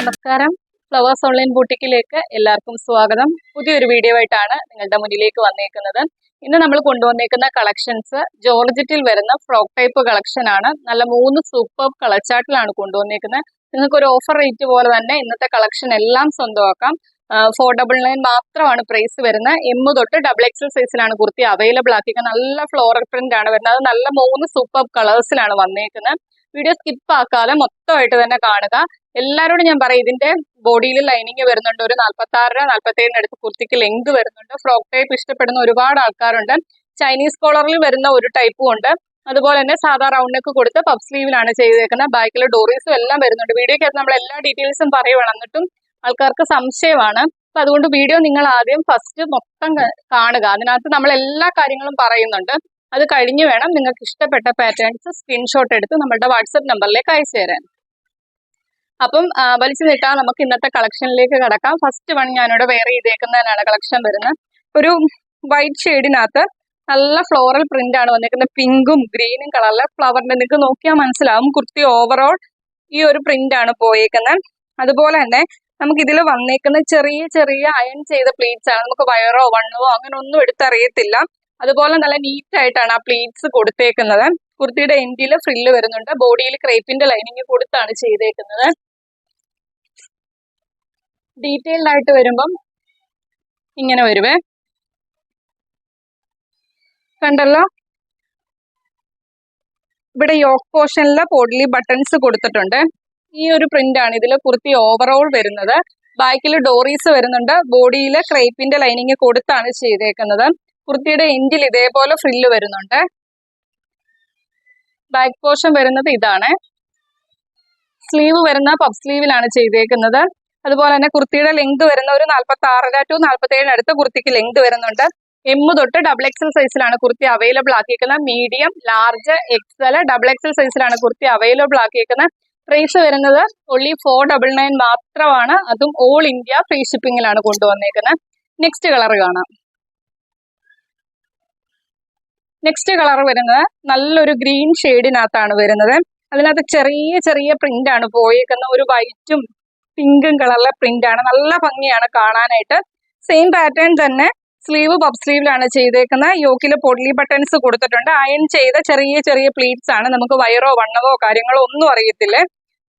നമസ്കാരം. Flowers online ബൂട്ടിക്കിലേക്ക് എല്ലാവർക്കും സ്വാഗതം. പുതിയൊരു വീഡിയോ ആയിട്ടാണ് നിങ്ങളുടെ മുന്നിലേക്ക് വന്നേക്കുന്നത്. ഇന്ന് നമ്മൾ കൊണ്ടുവന്നേക്കുന്ന കളക്ഷൻസ് ജോർജറ്റിൽ വരുന്ന ഫ്രോക്ക് ടൈപ്പ് കളക്ഷൻ ആണ്. നല്ല മൂന്ന് സൂപ്പർ കളർ ചാർട്ടിലാണ് കൊണ്ടുവന്നേക്കുന്നത്. നിങ്ങൾക്ക് ഒരു ഓഫർ റേറ്റ് പോലെ തന്നെ ഇന്നത്തെ കളക്ഷൻ എല്ലാം സ്വന്തമാക്കാം. ഫോർ ഡബിൾ നയൻ മാത്രമാണ് പ്രൈസ് വരുന്നത്. എം തൊട്ട് ഡബിൾ എക്സൽ സൈസിലാണ് കുർത്തി അവൈലബിൾ ആക്കിയത് നല്ല ഫ്ലോറൽ പ്രിന്റ് ആണ് വരുന്നത്. അത് നല്ല മൂന്ന് സൂപ്പർ കളേഴ്സിലാണ് വന്നേക്കുന്നത്. വീഡിയോ സ്കിപ്പ് ആക്കാതെ മൊത്തമായിട്ട് തന്നെ കാണുക. എല്ലാവരോടും ഞാൻ പറയും ഇതിന്റെ ബോഡിയിൽ ലൈനിങ് വരുന്നുണ്ട്. ഒരു നാൽപ്പത്തി ആറ് നാൽപ്പത്തി ഏഴിന് അടുത്ത് കുർത്തിക്ക് ലെങ്ത് വരുന്നുണ്ട്. ഫ്രോക്ക് ടൈപ്പ് ഇഷ്ടപ്പെടുന്ന ഒരുപാട് ആൾക്കാരുണ്ട്. ചൈനീസ് കോളറിൽ വരുന്ന ഒരു ടൈപ്പും ഉണ്ട്. അതുപോലെ തന്നെ സാധാ റൗണ്ട് നെക്ക് കൊടുത്ത് പഫ് സ്ലീവിലാണ് ചെയ്തേക്കുന്നത്. ബാക്കിൽ ഡോറീസും എല്ലാം വരുന്നുണ്ട്. വീഡിയോക്കകത്ത് നമ്മൾ എല്ലാ ഡീറ്റെയിൽസും പറയുവാണ് എന്നിട്ടും ആൾക്കാർക്ക് സംശയമാണ്. അപ്പൊ അതുകൊണ്ട് വീഡിയോ നിങ്ങൾ ആദ്യം ഫസ്റ്റ് മൊത്തം കാണുക. അതിനകത്ത് നമ്മൾ എല്ലാ കാര്യങ്ങളും പറയുന്നുണ്ട്. അത് കഴിഞ്ഞ് വേണം നിങ്ങൾക്ക് ഇഷ്ടപ്പെട്ട പാറ്റേൺസ് സ്ക്രീൻഷോട്ട് എടുത്ത് നമ്മളുടെ വാട്സപ്പ് നമ്പറിലേക്ക് അയച്ചു തരാൻ. അപ്പം വലിച്ചു നീട്ടാൻ നമുക്ക് ഇന്നത്തെ കളക്ഷനിലേക്ക് കടക്കാം. ഫസ്റ്റ് വൺ ഞാനിവിടെ വെയർ ചെയ്തേക്കുന്നതിനാണ് കളക്ഷൻ വരുന്നത്. ഒരു വൈറ്റ് ഷെയ്ഡിനകത്ത് നല്ല ഫ്ലോറൽ പ്രിന്റ് ആണ് വന്നിരിക്കുന്നത്. പിങ്കും ഗ്രീനും കളറിലെ ഫ്ലവറിന്റെ നിങ്ങൾക്ക് നോക്കിയാൽ മനസ്സിലാവും കുർത്തി ഓവറോൾ ഈ ഒരു പ്രിന്റ് ആണ് പോയേക്കുന്നത്. അതുപോലെ തന്നെ നമുക്ക് ഇതിൽ വന്നേക്കുന്ന ചെറിയ ചെറിയ അയൺ ചെയ്ത പ്ലീറ്റ്സ് ആണ്. നമുക്ക് വയറോ വണ്ണോ അങ്ങനെ ഒന്നും എടുത്തറിയത്തില്ല. അതുപോലെ നല്ല നീറ്റ് ആയിട്ടാണ് ആ പ്ലീറ്റ്സ് കൊടുത്തേക്കുന്നത്. കുർത്തിയുടെ എൻഡിൽ ഫ്രില്ല് വരുന്നുണ്ട്. ബോഡിയിൽ ക്രേപ്പിന്റെ ലൈനിങ് കൊടുത്താണ് ചെയ്തേക്കുന്നത്. ഡീറ്റെയിൽഡ് ആയിട്ട് വരുമ്പം ഇങ്ങനെ വരുവേ. കണ്ടല്ലോ? ഇവിടെ യോക്ക് പോർഷനിൽ പോഡ്ലി ബട്ടൺസ് കൊടുത്തിട്ടുണ്ട്. ഈ ഒരു പ്രിന്റ് ആണ് ഇതിൽ കുർത്തി ഓവറോൾ വരുന്നത്. ബാക്കിൽ ഡോറീസ് വരുന്നുണ്ട്. ബോഡിയിൽ ക്രേപ്പിന്റെ ലൈനിങ് കൊടുത്താണ് ചെയ്തേക്കുന്നത്. കുർത്തിയുടെ എൻഡിൽ ഇതേപോലെ ഫ്രില്ല് വരുന്നുണ്ട്. ബാക്ക് പോർഷൻ വരുന്നത് ഇതാണ്. സ്ലീവ് വരുന്ന പബ് സ്ലീവിലാണ് ചെയ്തേക്കുന്നത്. അതുപോലെ തന്നെ കുർത്തിയുടെ ലെങ്ത് വരുന്ന ഒരു നാൽപ്പത്തി ആറര ടു നാൽപ്പത്തി ഏഴിന് അടുത്ത് കുർത്തിക്ക് ലെങ്ത് വരുന്നുണ്ട്. എം തൊട്ട് ഡബിൾ എക്സൽ സൈസിലാണ് kurti available ആക്കിയിരിക്കുന്നത് medium large XL double XL സൈസിലാണ് കുർത്തി അവൈലബിൾ ആക്കിയിരിക്കുന്നത് പ്രൈസ് വരുന്നത് ഒള്ളി ഫോർ ഡബിൾ നയൻ മാത്രമാണ്. അതും ഓൾ ഇന്ത്യ ഫ്രീ ഷിപ്പിംഗിലാണ് കൊണ്ടുവന്നേക്കുന്നത്. നെക്സ്റ്റ് കളർ കാണാം. നെക്സ്റ്റ് കളർ വരുന്നത് നല്ലൊരു ഗ്രീൻ ഷെയ്ഡിനകത്താണ് വരുന്നത്. അതിനകത്ത് ചെറിയ ചെറിയ പ്രിന്റ് ആണ് പോയേക്കുന്ന ഒരു വൈറ്റും പിങ്കും കളറിലെ പ്രിന്റ് ആണ്. നല്ല ഭംഗിയാണ് കാണാനായിട്ട്. സെയിം പാറ്റേൺ തന്നെ സ്ലീവ് പബ് സ്ലീവിലാണ് ചെയ്തേക്കുന്നത്. യോക്കിൽ പൊടലി ബട്ടൺസ് കൊടുത്തിട്ടുണ്ട്. അയൺ ചെയ്ത ചെറിയ ചെറിയ പ്ലീറ്റ്സ് ആണ്. നമുക്ക് വയറോ വണ്ണവോ കാര്യങ്ങളോ ഒന്നും അറിയത്തില്ല.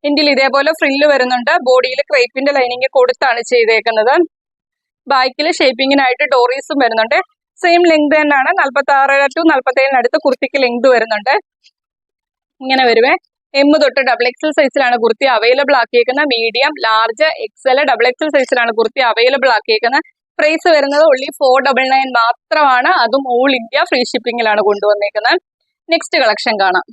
ഇന്ത്യയിൽ ഇതേപോലെ ഫ്രില്ല് വരുന്നുണ്ട്. ബോഡിയിൽ ക്രേപ്പിന്റെ ലൈനിങ് കൊടുത്താണ് ചെയ്തേക്കുന്നത്. ബാക്കിൽ ഷേപ്പിങ്ങിനായിട്ട് ഡോറീസും വരുന്നുണ്ട്. സെയിം ലെങ്ത് തന്നെയാണ്. നാൽപ്പത്തി ആറ് ടു നാൽപ്പത്തി ഏഴിനടുത്ത് കുർത്തിക്ക് ലെങ്ത് വരുന്നുണ്ട്. ഇങ്ങനെ വരുവേ. എം തൊട്ട് ഡബിൾ എക്സൽ സൈസിലാണ് kurti available ആക്കിയേക്കുന്നത്. Medium large XL double XL സൈസിലാണ് കുർത്തി അവൈലബിൾ ആക്കിയേക്കുന്നത്. പ്രൈസ് വരുന്നത് ഒള്ളി ഫോർ ഡബിൾ നയൻ മാത്രമാണ്. അതും ഓൾ ഇന്ത്യ ഫ്രീ ഷിപ്പിംഗിലാണ് കൊണ്ടുവന്നേക്കുന്നത്. നെക്സ്റ്റ് കളക്ഷൻ കാണാം.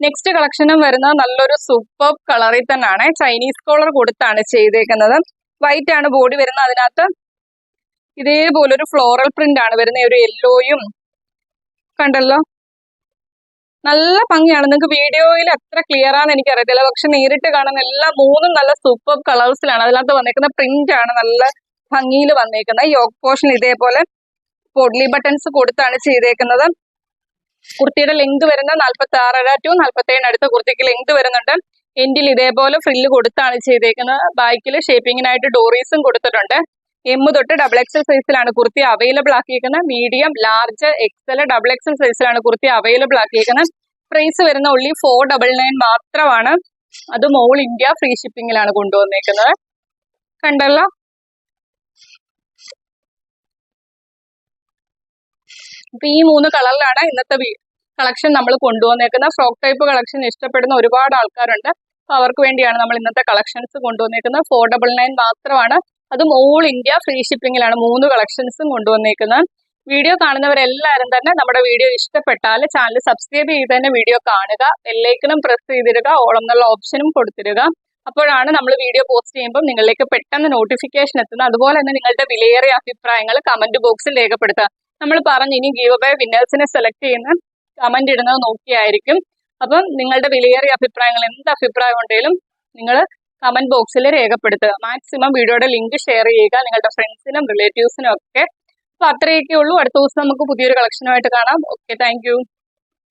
നെക്സ്റ്റ് കളക്ഷനും വരുന്നത് നല്ലൊരു സൂപ്പർ കളറിൽ തന്നെയാണ്. ചൈനീസ് കോളർ കൊടുത്താണ് ചെയ്തേക്കുന്നത്. വൈറ്റ് ആണ് ബോഡി വരുന്നത്. അതിനകത്ത് ഇതേപോലെ ഒരു ഫ്ലോറൽ പ്രിന്റ് ആണ് വരുന്നത് ഒരു യെല്ലോയും കണ്ടല്ലോ? നല്ല ഭംഗിയാണ്. നിങ്ങൾക്ക് വീഡിയോയിൽ അത്ര ക്ലിയർ ആണെന്ന് എനിക്ക് അറിയത്തില്ല പക്ഷെ നേരിട്ട് കാണുന്ന എല്ലാ മൂന്നും നല്ല സൂപ്പർ കളേഴ്സിലാണ് അതിനകത്ത് വന്നേക്കുന്ന പ്രിന്റ് ആണ് നല്ല ഭംഗിയിൽ വന്നേക്കുന്നത്. യോക്ക് പോർഷൻ ഇതേപോലെ പൊഡ്ലി ബട്ടൺസ് കൊടുത്താണ് ചെയ്തേക്കുന്നത്. കുർത്തിയുടെ ലെങ്ത് വരുന്ന നാൽപ്പത്തി ആറര ടു നാൽപ്പത്തി അടുത്ത കുർത്തിക്ക് ലെങ്ത് വരുന്നുണ്ട്. എൻഡിൽ ഇതേപോലെ ഫ്രില്ല് കൊടുത്താണ് ചെയ്തേക്കുന്നത്. ബാക്കിൽ ഷേപ്പിങ്ങിനായിട്ട് ഡോറീസും കൊടുത്തിട്ടുണ്ട്. എം തൊട്ട് ഡബിൾ എക്സൽ സൈസിലാണ് kurti available ആക്കിയിരിക്കുന്നത് medium large XL double XL സൈസിലാണ് കുർത്തി അവൈലബിൾ ആക്കിയിരിക്കുന്നത് പ്രൈസ് വരുന്ന ഉള്ളി ഫോർ ഡബിൾ നയൻ മാത്രമാണ്. അതും മോൾ ഇന്ത്യ ഫ്രീ ഷിപ്പിംഗിലാണ് കൊണ്ടുവന്നേക്കുന്നത്. കണ്ടല്ലോ? അപ്പൊ ഈ മൂന്ന് കളറിലാണ് ഇന്നത്തെ കളക്ഷൻ നമ്മൾ കൊണ്ടുവന്നേക്കുന്നത്. ഫ്രോക്ക് ടൈപ്പ് കളക്ഷൻ ഇഷ്ടപ്പെടുന്ന ഒരുപാട് ആൾക്കാരുണ്ട്. അപ്പൊ അവർക്ക് വേണ്ടിയാണ് നമ്മൾ ഇന്നത്തെ കളക്ഷൻസ് കൊണ്ടുവന്നേക്കുന്നത്. ഫോർ ഡബിൾ നയൻ മാത്രമാണ്. അതും ഓൾ ഇന്ത്യ ഫ്രീ ഷിപ്പിംഗിലാണ് മൂന്ന് കളക്ഷൻസും കൊണ്ടുവന്നേക്കുന്നത്. വീഡിയോ കാണുന്നവരെല്ലാവരും തന്നെ നമ്മുടെ വീഡിയോ ഇഷ്ടപ്പെട്ടാൽ ചാനൽ സബ്സ്ക്രൈബ് ചെയ്ത് തന്നെ വീഡിയോ കാണുക. എല്ലേക്കിനും പ്രസ് ചെയ്തിടുക. ഓളം എന്നുള്ള ഓപ്ഷനും കൊടുത്തിടുക. അപ്പോഴാണ് നമ്മൾ വീഡിയോ പോസ്റ്റ് ചെയ്യുമ്പോൾ നിങ്ങളിലേക്ക് പെട്ടെന്ന് നോട്ടിഫിക്കേഷൻ എത്തുന്നത്. അതുപോലെ തന്നെ നിങ്ങളുടെ വിലയേറിയ അഭിപ്രായങ്ങൾ കമന്റ് ബോക്സിൽ രേഖപ്പെടുത്തുക. നമ്മൾ പറഞ്ഞു ഇനി ഗീവ് അവേ വിന്നേഴ്സിനെ സെലക്ട് ചെയ്യുന്ന കമന്റ് ഇടുന്നത് നോക്കിയായിരിക്കും. അപ്പം നിങ്ങളുടെ വിലയേറിയ അഭിപ്രായങ്ങൾ എന്ത് അഭിപ്രായം ഉണ്ടെങ്കിലും നിങ്ങൾ കമന്റ് ബോക്സിൽ രേഖപ്പെടുത്തുക. മാക്സിമം വീഡിയോയുടെ ലിങ്ക് ഷെയർ ചെയ്യുക നിങ്ങളുടെ ഫ്രണ്ട്സിനും റിലേറ്റീവ്സിനും ഒക്കെ. അപ്പൊ അത്രയൊക്കെ ഉള്ളൂ. അടുത്ത ദിവസം നമുക്ക് പുതിയൊരു കളക്ഷനുമായിട്ട് കാണാം. Okay thank